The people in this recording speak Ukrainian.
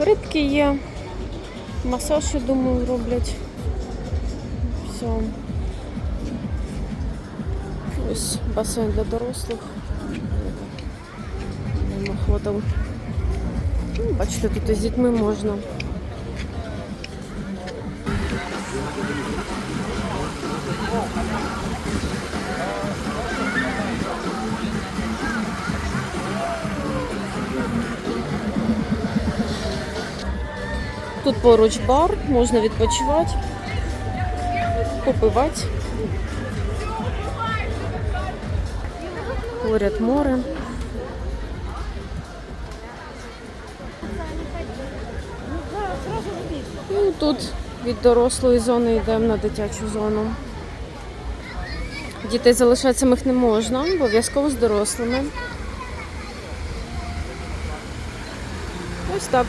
Рибки є. Масаж, я думаю, роблять. Все. Ось басейн для дорослих. Хватало. Ну, Бачите, тут і з дітьми можна. Тут поруч бар, можна відпочивати, попивати. Поряд море. Ну, тут від дорослої зони йдемо на дитячу зону. Дітей залишати самих не можна, обов'язково з дорослими. Ось так.